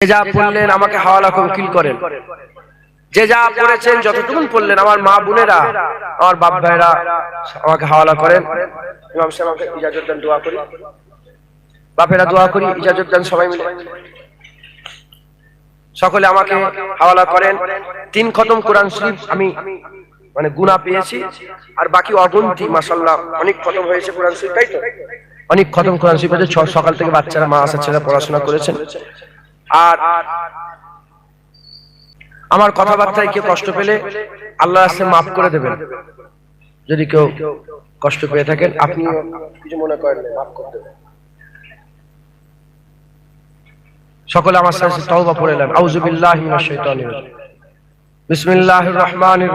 যে যা পড়লেন আমাকে হাওয়ালা করেন। যে যা পড়েছেন যতটুকুন পড়লেন আমার মা বোনেরা আমার বাপ ভাইরা আমাকে হাওয়ালা করেন। ইমাম সাহেব আমাকে ইজাজত দেন দোয়া করি। বাপেরা দোয়া করি ইজাজত দেন সবাই মিলে। সকলে আমাকে হাওয়ালা করেন। তিন খতম কোরআন শরীফ আমি মানে গুণা পেয়েছি। আর বাকি অগন্তি মাসাল্লাহ অনেক খতম হয়েছে কোরআন শরীফ তাই তো? অনেক খতম কোরআন শরীফ হয়েছে সকাল থেকে বাচ্চারা মা আসা ছেলেরা পড়াশোনা করেছেন। আর আমার কথাবার্তায় কেউ কষ্ট পেলে আল্লাহ আসে মাফ করে দেবেন। যদি কেউ কষ্ট পেয়ে থাকেন, আপনি কিছু মনে করেন মাফ করে দেবেন। সকলে আমার সাথে তওবা পড়ে এলেন আউযুবিল্লাহি মিনাশ শাইতানির রাজিম।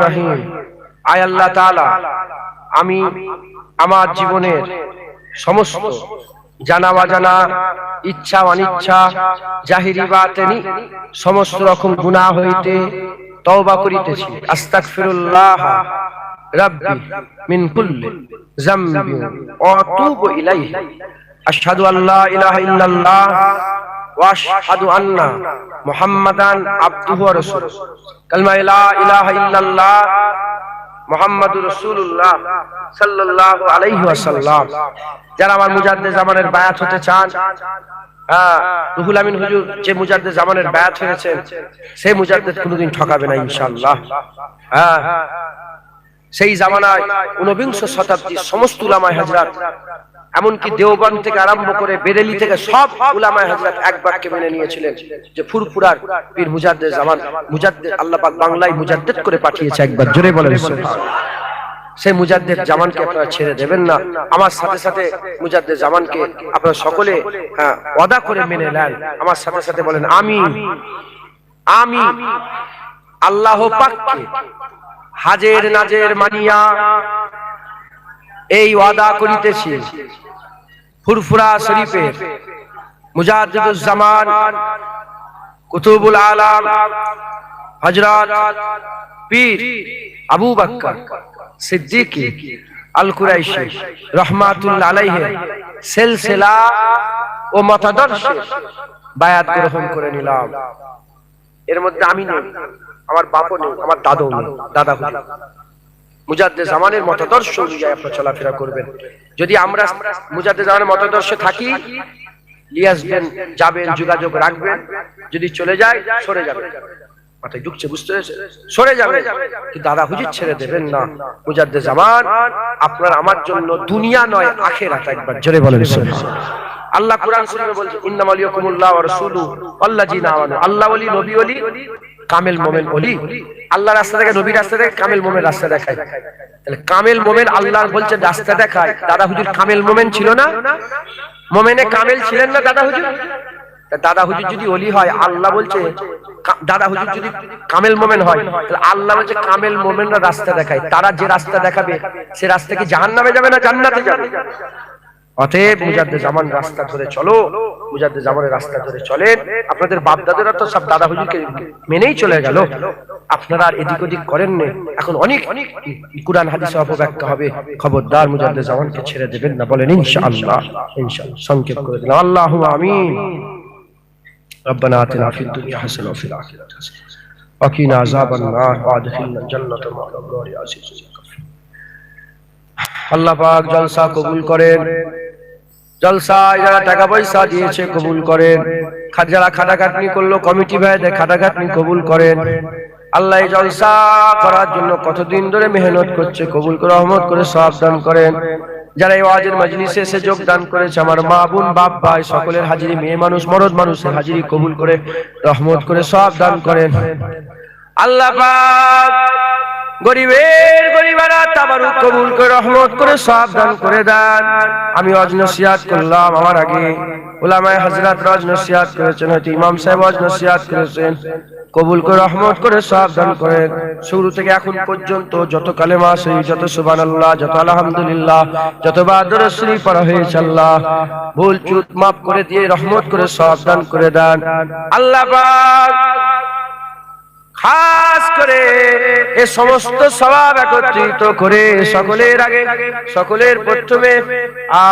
রহিম। আয় আল্লাহ তাআলা, আমি আমার জীবনের সমস্ত জানা অজানা ইচ্ছা অনিচ্ছা, জাহিরি বাতেনি, সমস্ত রকম গুনাহ হইতে তওবা করিতেছি। আস্তাগফিরুল্লাহ রাব্বি মিন কুল্লি যামবি ওয়া আতুবু ইলাইহি। আশহাদু আল্লা ইলাহা ইল্লাল্লাহ ওয়া আশহাদু আন্না মুহাম্মাদান আবদুহু ওয়া রাসূলুহু। কালমা লা ইলাহা ইল্লাল্লাহ আমার মুজাদ্দে জামানের চান হ্যাঁ মুজাদ্দে সেই কোনোদিন ঠকাবে না ইনশাল্লাহ হ্যাঁ সেই জামানায় ঊনবিংশ শতাব্দীর সমস্ত উলামায় হযরত এমনকি দেওবান থেকে আরম্ভ করে বেরেলি থেকে সব উলামায়ে হযরত এক বাক্যে মেনে নিয়েছিলেন যে ফুরফুরার পীর মুজাদ্দেদ জামান মুজাদ্দেদ আল্লাহ পাক বাংলায় মুজাদ্দেদ করে পাঠিয়েছে একবার জোরে বলেন সেই মুজাদ্দের জামানকে আপনারা ছেড়ে দেবেন না। আমার সাথে সাথে মুজাদ্দের জামানকে আপনারা সকলে হ্যাঁ, ওয়াদা করে মেনে নেন। আমার সাথে সাথে বলেন আমি আমি আল্লাহ পাককে হাজের নাজের মানিয়া এই ওয়াদা করিতেছি। ফুরফুরা শরীফের মুজাদ্দিদুজ জামান কুতুবুল আলাম হযরত পীর আবু বকর সিদ্দিকী আল কুরাইশি রহমাতুল্লাহ আলাইহি সিলসিলা ও মতাদর্শ বায়াত গ্রহণ করে নিলাম। এর মধ্যে আমি নেই, আমার বাপও নেই, আমার দাদু নেই, দাদা মুজাদ্দে জামানের মতাদর্শ অনুযায়ী আপনারা চলাফেরা করবেন। যদি আমরা মুজাদ্দে জামানের মতাদর্শে থাকি যাবেন, যোগাযোগ রাখবেন। যদি চলে যায়, সরে যাবেন মাথায় ঢুকছে, বুঝতে সরে যাবে। দাদা হুজুর ছেড়ে দেবেন না। মুজাদ্দে জামান, আপনার আমার জন্য দুনিয়া নয়, আখেরাত একবার। জোরে বলেন আল্লাহ কোরআন শরীফে বলছে, ইন্নামাল ইয়াকুমুল্লাহ ওয়া রাসূলুহু আল্লাযিনা আমানু। আল্লাহ ওলি নবী ওলি কামেল মোমেন ওলি আল্লাহ রাস্তা দেখে নবী রাস্তা দেখে, কামেল মোমেন রাস্তা দেখায়। তাহলে কামেল মোমেন আল্লাহ বলছে, রাস্তা দেখায়। দাদা হুজুর কামেল মোমেন ছিল না? মোমেনে কামেল ছিলেন না দাদা হুজুর? দাদা হুজুর যদি অলি হয়, আল্লাহ বলছে দাদা হুজুর যদি কামেল মোমেন হয়, তাহলে আল্লাহ বলছে, কামেল মোমেনরা রাস্তা দেখায়। তারা যে রাস্তা দেখাবে, সে রাস্তা কি জাহান্নামে যাবে না জান্নাতে যাবে? অতএব মুজাদ্দে জামান রাস্তা ধরে চলো মুজাদ্দে জামানের রাস্তা ধরে চলেন আপনাদের বাপ দাদারা তো সব দাদা হুজুরকে মেনেই চলে গেল আপনারা আর এদিক ওদিক করেন না এখন অনেক কুরআন হাদিসে অপব্যাখ্যা হবে খবরদার মুজাদ্দে জামানকে ছেড়ে দেবেন না বলেন ইনশাআল্লাহ ইনশাআল্লাহ সংক্ষেপ করে দিলাম আল্লাহু আমিন ربنا آتنا في الدنيا حسنة وفي الآخرة حسنة وقنا عذاب النار وادخلنا الجنة مع الأبرار يا عزيز يا غفور আল্লাহ পাক জলসা কবুল করেন জলসায় যারা টাকা পয়সা দিয়েছে, কবুল করেন। যারা খাটাখাটনি করল, কমিটি ভাইদের খাটাখাটনি কবুল করেন। আল্লাহ জলসা করার জন্য কতদিন ধরে মেহনত করছে, কবুল করে, রহমত করে সব দান করেন। যারা এই ওয়াজের মজলিসে এসে যোগদান করেছে, আমার মা বোন, বাপ, ভাই, সকলের হাজিরি, মেয়ে মানুষ, মরদ মানুষের হাজিরি, কবুল করে, রহমত করে সব দান করেন। আল্লাহ গরিবের গরিবারা তাবারু কবুল করে, রহমত করে সব দান করে দেন। আমি অজ নসিহাত করলাম আমার আগে। ওলামায়ে হযরত রজ নসিহাত করেছেন, হয়তো ইমাম সাহেব অজ নসিহাত করেছেন। কবুল করে, রহমত করে সব দান করেন শুরু থেকে এখন পর্যন্ত যত কালেমা সেই যত সুবহানাল্লাহ, যত আলহামদুলিল্লাহ, যত বাদর শ্রী পড়া হয়েছে আল্লাহ। ভুল চুত মাফ করে দিয়ে, রহমত করে সব দান করে দেন। আল্লাহ খাস করে এ সমস্ত স্বভাব একত্রিত করে সকলের আগে, সকলের প্রথমে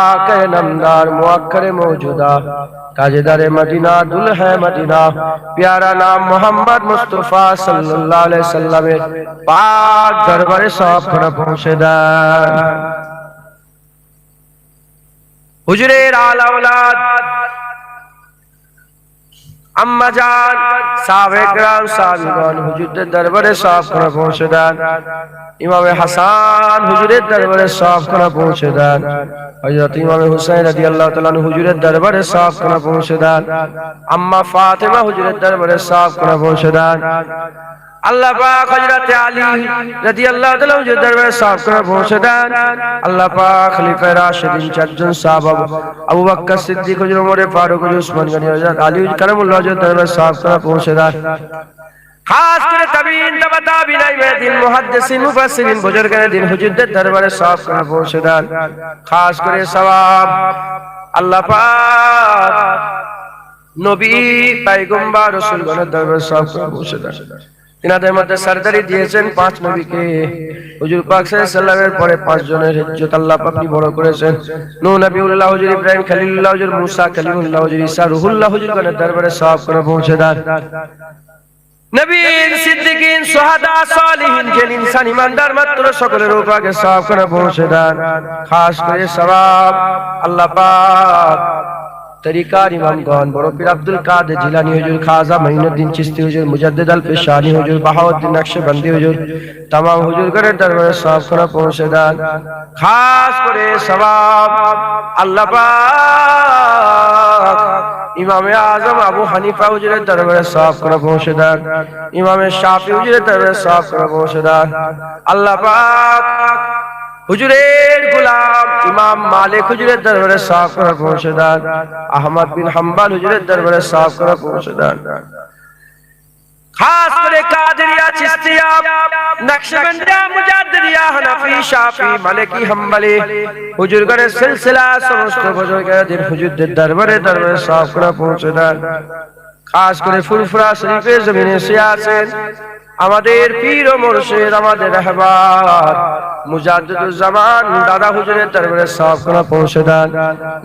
আকায় নামদার মুআক্কারে মৌজুদা তাজেদারে মদিনা দুলহে মদিনা, প্যারা নাম মোহাম্মদ মুস্তফা সাল্লাল্লাহু আলাইহি সাল্লামের পাক দরবারে সব করে পৌঁছে দেন। হুজুরের আলা আওলাদ আম্মা যান সাহাবেকরাম সাহাবীগণ, হুজুরদের দরবারে সব করে পৌঁছে দেন। ইমামে হাসান হুজুরের দরবারে সব করে পৌঁছে দেন। হযরত ইমামে হুসাইন রাদিয়াল্লাহু তাআলা হুজুরের দরবারে সব করে পৌঁছে দেন। আম্মা ফাতেমা হুজুরের দরবারে সব করে পৌঁছে দেন। আল্লাহ পাক হযরত আলী রাদিয়াল্লাহু তাআলা হুজুর দরবারে সব করে পৌঁছে দেন আল্লাহ পাক খলিফা রাশিদিন চারজন সাহাবা আবু বকর সিদ্দিক হুজুর ওমর ফারুক হুজুর উসমান গনি হযরত আলী কারামুল্লাহ হুজুর দরবারে সব করে পৌঁছে দেন খাস করে তাবিন তাবা তাবিনাই দিন মুহাদ্দিসিন মুফাসসিরিন বুজুর্গানে দিন হুজুরদের দরবারে সব করে পৌঁছে দেন খাস করে সওয়াব আল্লাহ পাক নবী পয়গম্বর রাসূলগণের দরবারে সব করে পৌঁছে দেন তিনাদের মধ্যে সরদারি দিয়েছেন পাঁচ নবীকে। হুজুর পাক আলাইহি পরে পাঁচ জনের ইজ্জত আল্লাহ আপনি বড় করেছেন। নূহ নবীউল্লাহ হুজুর ইব্রাহিম খলিলুল্লাহ হুজুর মুসা কলিমুল্লাহ হুজুর ঈসা রুহুল্লাহ হুজুর গণের দরবারে সব করে পৌঁছে দেন। নবীন, সিদ্দিকিন, সোহাদা, সালিহিন যে ইনসান, ইমানদার মাত্র সকলের উপরে সব করে পৌঁছে দেন। খাস করে সওয়াব আল্লাহ পাক طریقہ امام گان برو پیر عبدالقاد جلانی جیلانی خازہ مہین الدین چستی حضور مجدد الفشانی حضور دن نقش بندی حضور تمام حضور گڑے دربار صاحب کنا پہنچے دان خاص کرے سواب اللہ پاک، امام آزم ابو حنیفہ حجرے دربار صاف کنا پہنچے دان امام شافعی حجرے دربار صاف کنا پہنچے دان اللہ پاک হুজুরের গোলাম ইমাম মালিক হুজুরের দরবারে সব করে পৌঁছে দেন আহমদ বিন হাম্বাল হুজুরের দরবারে সব করে পৌঁছে দেন খাস করে কাদরিয়া, চিস্তিয়া, নকশবন্দিয়া, মুজাদ্দিদিয়া, হানাফি, শাফি, মালিকি, হাম্বলি হুজুরগণের সিলসিলা, সমস্ত বুজুর্গদের হুজুরদের দরবারে দরবারে সব করে পৌঁছে দেন খাস করে ফুরফুরা শরীফের জমিনে এসে আছেন আমাদের পীর ও মুর্শিদ, আমাদের রহবার। মুজাদ্দিদুজ্জামান, দাদা হুজুরের দরবারে সব করে পৌঁছে দেন।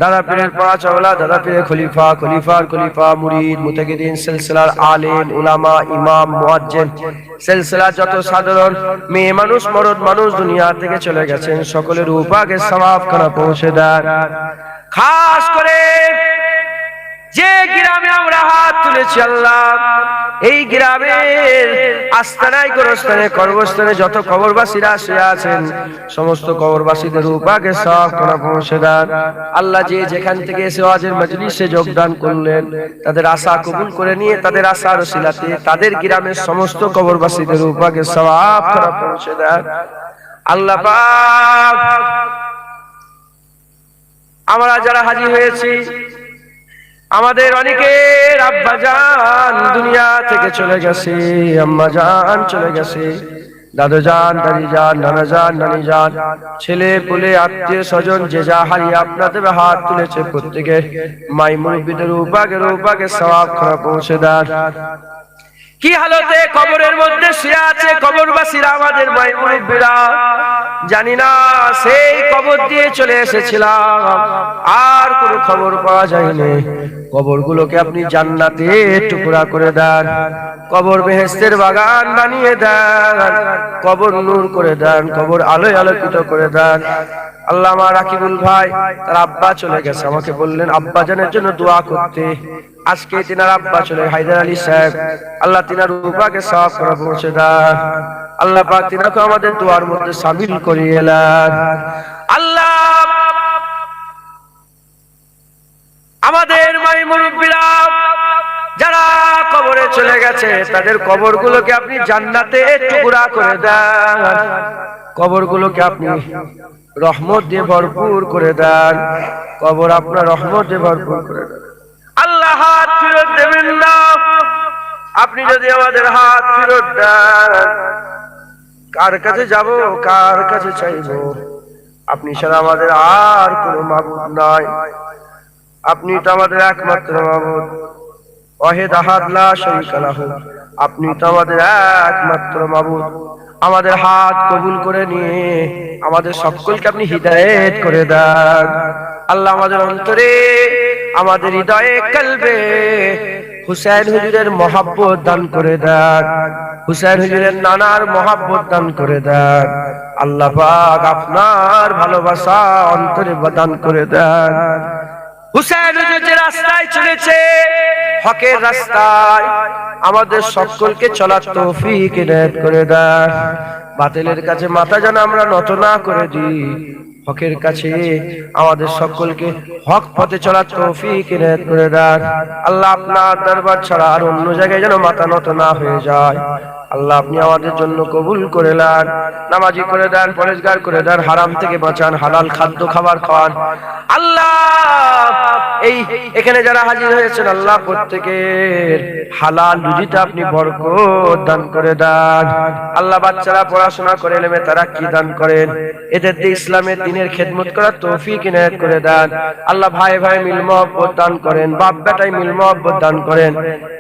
দাদা পীরের পাঁচ আওলা দাদা পীরের খলিফা খলিফার খলিফা, মুরিদ মুতাকিদিন সিলসিলার আলেম, উলামা, ইমাম, মুয়াজ্জিন। সিলসিলা যত সাধারণ মেয়ে মানুষ, মরদ মানুষ দুনিয়া থেকে চলে গেছেন, সকলের উপাকে সওয়াব করে পৌঁছে দেন। খাস করে যে গ্রামে আমরা হাত তুলেছি আল্লাহ, এই গ্রামের আস্তানায় গোরস্থানে কর্মস্থানে যত কবরবাসীরা শুয়ে আছেন, সমস্ত কবরবাসীদের উপাকে সব কোনা পৌঁছে দেন। আল্লাহ যে যেখান থেকে এসে ওয়াজের মজলিসে যোগদান করলেন, তাদের আশা কবুল করে নিয়ে তাদের আশার শিলাতে তাদের গ্রামের সমস্ত কবরবাসীদের উপাকে সব কোনা পৌঁছে দেন। আল্লাহ আমরা যারা হাজির হয়েছি আমাদের অনেকের আব্বা জান দুনিয়া থেকে চলে গেছে, আম্মা জান চলে গেছে। দাদু যান দাদি যান নানা যান নানি যান ছেলে পুলে আত্মীয় স্বজন, যে যা হারিয়ে আপনাদের হাত তুলেছে প্রত্যেকের। মাই মুরব্বীদের উপাগের উপাগের সবাব খারাপ পৌঁছে দেন। কি হালতে কবরের মধ্যে শুয়ে আছে কবরবাসীরা আমাদের মাই মুরব্বীরা জানি না, সেই কবর দিয়ে চলে এসেছিলাম। আর কোনো খবর পাওয়া যায়নি। কবরগুলোকে আপনি জান্নাতে টুকরা করে দেন, কবর বেহেস্তের বাগান বানিয়ে দেন, কবর নূর করে দেন, কবর আলোয় আলোকিত করে দেন। আল্লাহ আমার রাকিবুল ভাই, তার আব্বা চলে গেছে। আমাকে বললেন, আব্বা জানের জন্য দোয়া করতে। আজকে তিনার আব্বা চলে হায়দার আলী সাহেব। আল্লাহ তিনার উপাকে সাফ করে পৌঁছে দেন। আল্লাহ পাক তিনাকে আমাদের দোয়ার মধ্যে সামিল করিয়ে এলেন। আল্লাহ আমাদের মাই মুরব্বীরা, যারা কবরে চলে গেছে, তাদের কবরগুলোকে আপনি জান্নাতে টুকরা করে দেন। কবরগুলোকে আপনি রহমত দিয়ে ভরপুর করে দেন। কবর আপনার রহমত দিয়ে ভরপুর করে দেন। আল্লাহ হাত ফেরত দেবেন না। আপনি যদি আমাদের হাত ফেরত দেন, কার কাছে যাব, কার কাছে চাইব? আপনি ছাড়া আমাদের আর কোনো মাবুদ নাই। আপনি তো আমাদের একমাত্র মাবুদ। অহেদ আহাদ লা শারীকা আপনি তো আমাদের একমাত্র মাবুদ। আমাদের হাত কবুল করে নিয়ে আমাদের সকলকে আপনি হিদায়েত করে দেন। আল্লাহ আমাদের অন্তরে, আমাদের হৃদয়ে, কলবে হুসাইন হুজুরের মহাব্বত দান করে দেন। হুসাইন হুজুরের নানার মহাব্বত দান করে দেন। আল্লাহ পাক আপনার ভালোবাসা অন্তরে দান করে দেন। রাস্তায় হকের রাস্তায় আমাদের সকলকে চলার করে বাতিলের কাছে মাথা যেন আমরা নত না করে দিই। হকের কাছে আমাদের সকলকে হক পথে চলার তৌফিক ইনায়েত করে দেন। আল্লাহ আপনার দরবার ছাড়া আর অন্য জায়গায় যেন মাথা নত না হয়ে যায়। আল্লাহ আপনি আমাদের জন্য কবুল করে দেন নামাজি করে দেন পরেশগার করে দেন হারাম থেকে বাঁচান হালাল খাদ্য খাবার খাওয়ান। আল্লাহ এই এখানে যারা হাজির হয়েছেন আল্লাহ প্রত্যেকের হালাল রুজিতে আপনি বরকত দান করে দেন। আল্লাহ বাচ্চারা পড়াশোনা করে নেমে তারা কি দান করেন? এদের ইসলামের দিনের খেদমত করার তৌফিক ইনায়াত করে দেন। আল্লাহ ভাই ভাই মিল মহব্বত দান করেন, বাপ বেটাই মিল মহব্বত দান করেন।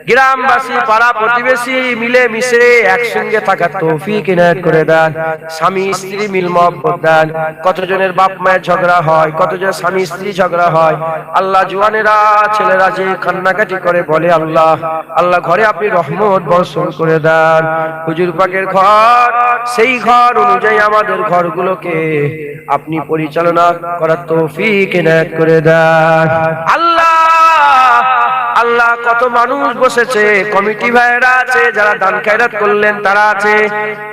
গ্রামবাসী, পাড়া প্রতিবেশী মিলে মিশে একসঙ্গে থাকার তৌফিক ইনায়াত করে দেন। স্বামী, স্ত্রী মিল মহব্বত দেন। কতজনের বাপ মায়ের ঝগড়া হয়, কতজন স্বামী, স্ত্রী ঝগড়া হয়। আল্লাহ জুয়ানেরা, ছেলেরা যে কান্নাকাটি করে বলে আল্লাহ। আল্লাহ ঘরে আপনি রহমত বর্ষণ করে দেন। হুজুর পাকের ঘর, সেই ঘর অনুযায়ী আমাদের ঘরগুলোকে আপনি পরিচালনা করার তৌফিক ইনায়াত করে দেন। আল্লাহ আল্লাহ কত মানুষ বসেছে, কমিটি ভাইরা আছে, যারা দান খায়রাত করলেন তারা আছে।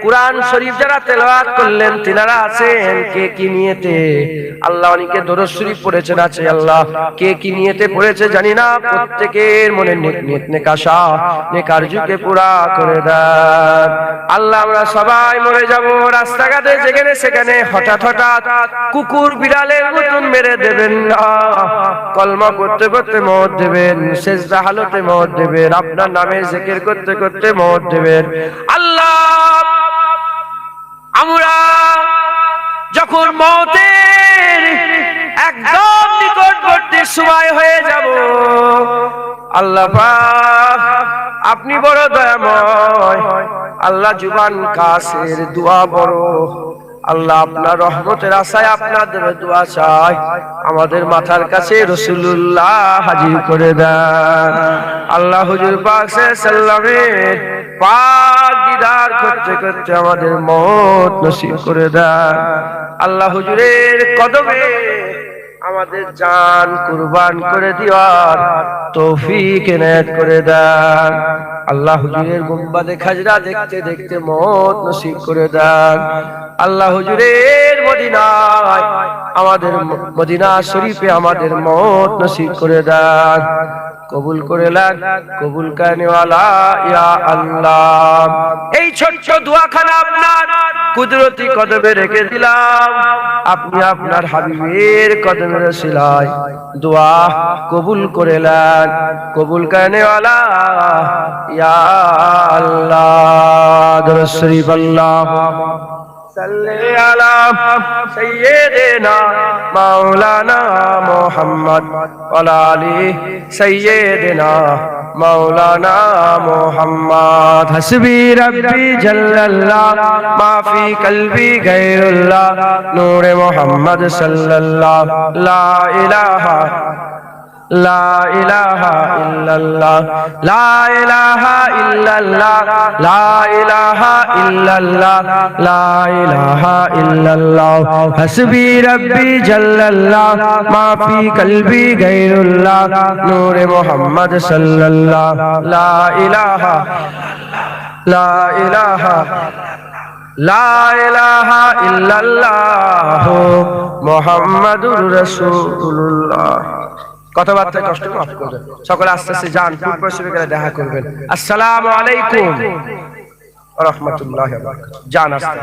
কোরআন শরীফ যারা তেলাওয়াত করলেন, তিনারা আছেন, কে কি নিয়েতে? আল্লাহ অনেকে দরজ শরীফ পড়েছেন, আছে আল্লাহ। কে কি নিয়েতে পড়েছে জানি না, প্রত্যেকের মনে নেক নেক নেক আশা, নেক আরজুকে পুরা করে দেন। আল্লাহ, আমরা সবাই মরে যাব, রাস্তাঘাটে, যেখানে সেখানে হঠাৎ হঠাৎ কুকুর বিড়ালের মতন মেরে দেবেন না। কলমা করতে করতে মত দেবেন শেষদা হালতে মত দেবেন, আপনার নামে জিকির করতে করতে মত দেবেন। আল্লাহ, আমরা যখন মতের একদম নিকটবর্তী সময় হয়ে যাব, আল্লাহ আপনি বড় দয়াময়, আল্লাহ জুবান কাসের দোয়া বড় আল্লাহ আপনার রহমতের আশায় আপনাদের দোয়া চাই। আমাদের মাথার কাছে রসুল্লাহ হাজির করে দেন। আল্লাহ হুজুর পাশে সাল্লামের পাক করতে করতে আমাদের মত নসিব করে দেন। আল্লাহ হুজুরের কদমে আমাদের জান কুরবান করে দিওয়ার তৌফিক এনায়েত করে দেন। আল্লাহ হুজুরের গুম্বাদে খাজরা দেখতে দেখতে মত নসিব করে দেন। আল্লাহ হুজুরের মদিনায়, আমাদের মদিনা শরীফে আমাদের মত নসিব করে দেন। কবুল করে লাগ কবুল কানেওয়ালা ইয়া আল্লাহ এই ছোট্ট দোয়াখানা আপনার কুদরতি কদমে রেখে দিলাম আপনি আপনার হাবিবের কদমে রসিলায় দোয়া কবুল করে লাগ কবুল কানেওয়ালা ইয়া আল্লাহ দরুদ শরীফ আল্লাহ صل على سيدنا مولانا محمد وعلى آله মৌলানা মোহাম্মদ। হসবি রব্বি জল্লাল্লাহ মাফি কলবি গায়রুল্লাহ নূরে মোহাম্মদ সাল্লাল্লাহ লা ইলাহা محمد صلى الله لا إله لا إله إلا الله لا إله إلا الله لا إله إلا الله لا إله إلا الله حسبي ربي جل الله ما في قلبي غير الله نور محمد صلى الله لا إله لا إله لا إله إلا الله محمد رسول الله কথাবার্তায় কষ্ট মাফ করবেন। সকলে আস্তে আস্তে যান পূর্ব গেলে দেখা করবেন। আসসালামু আলাইকুম। রহমতুল্লাহ যান আস্তে।